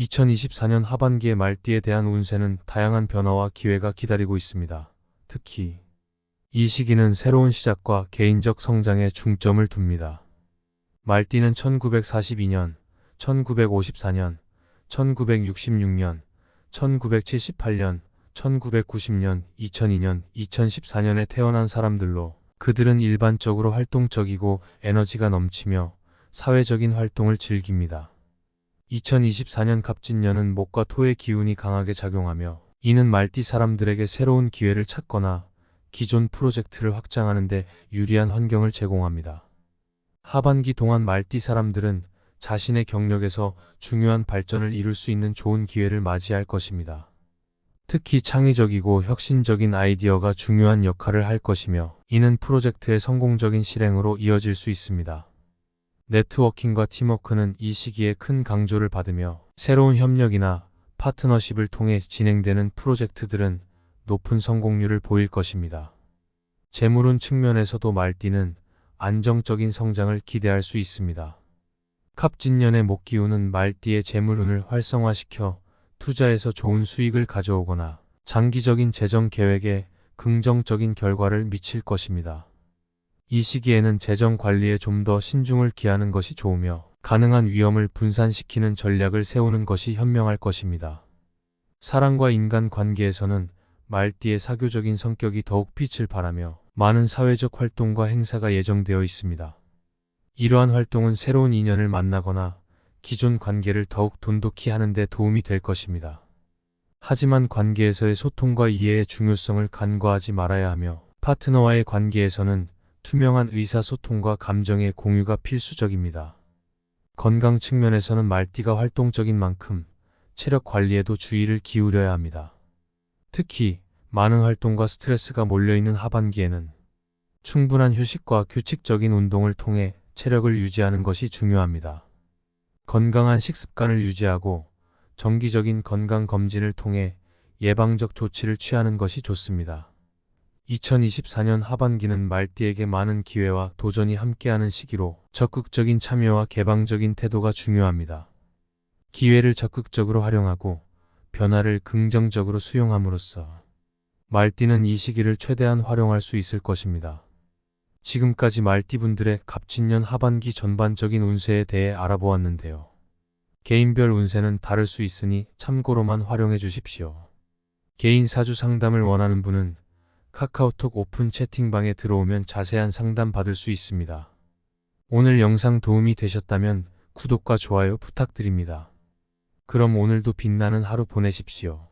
2024년 하반기의 말띠에 대한 운세는 다양한 변화와 기회가 기다리고 있습니다. 특히 이 시기는 새로운 시작과 개인적 성장에 중점을 둡니다. 말띠는 1942년, 1954년, 1966년, 1978년, 1990년, 2002년, 2014년에 태어난 사람들로 그들은 일반적으로 활동적이고 에너지가 넘치며 사회적인 활동을 즐깁니다. 2024년 갑진년은 목과 토의 기운이 강하게 작용하며 이는 말띠 사람들에게 새로운 기회를 찾거나 기존 프로젝트를 확장하는 데 유리한 환경을 제공합니다. 하반기 동안 말띠 사람들은 자신의 경력에서 중요한 발전을 이룰 수 있는 좋은 기회를 맞이할 것입니다. 특히 창의적이고 혁신적인 아이디어가 중요한 역할을 할 것이며 이는 프로젝트의 성공적인 실행으로 이어질 수 있습니다. 네트워킹과 팀워크는 이 시기에 큰 강조를 받으며 새로운 협력이나 파트너십을 통해 진행되는 프로젝트들은 높은 성공률을 보일 것입니다. 재물운 측면에서도 말띠는 안정적인 성장을 기대할 수 있습니다. 갑진년의 목기운은 말띠의 재물운을 활성화시켜 투자에서 좋은 수익을 가져오거나 장기적인 재정 계획에 긍정적인 결과를 미칠 것입니다. 이 시기에는 재정 관리에 좀 더 신중을 기하는 것이 좋으며 가능한 위험을 분산시키는 전략을 세우는 것이 현명할 것입니다. 사랑과 인간 관계에서는 말띠의 사교적인 성격이 더욱 빛을 발하며 많은 사회적 활동과 행사가 예정되어 있습니다. 이러한 활동은 새로운 인연을 만나거나 기존 관계를 더욱 돈독히 하는 데 도움이 될 것입니다. 하지만 관계에서의 소통과 이해의 중요성을 간과하지 말아야 하며 파트너와의 관계에서는 투명한 의사소통과 감정의 공유가 필수적입니다. 건강 측면에서는 말띠가 활동적인 만큼 체력 관리에도 주의를 기울여야 합니다. 특히 많은 활동과 스트레스가 몰려있는 하반기에는 충분한 휴식과 규칙적인 운동을 통해 체력을 유지하는 것이 중요합니다. 건강한 식습관을 유지하고 정기적인 건강 검진을 통해 예방적 조치를 취하는 것이 좋습니다. 2024년 하반기는 말띠에게 많은 기회와 도전이 함께하는 시기로 적극적인 참여와 개방적인 태도가 중요합니다. 기회를 적극적으로 활용하고 변화를 긍정적으로 수용함으로써 말띠는 이 시기를 최대한 활용할 수 있을 것입니다. 지금까지 말띠분들의 갑진년 하반기 전반적인 운세에 대해 알아보았는데요. 개인별 운세는 다를 수 있으니 참고로만 활용해 주십시오. 개인 사주 상담을 원하는 분은 카카오톡 오픈 채팅방에 들어오면 자세한 상담 받을 수 있습니다. 오늘 영상 도움이 되셨다면 구독과 좋아요 부탁드립니다. 그럼 오늘도 빛나는 하루 보내십시오.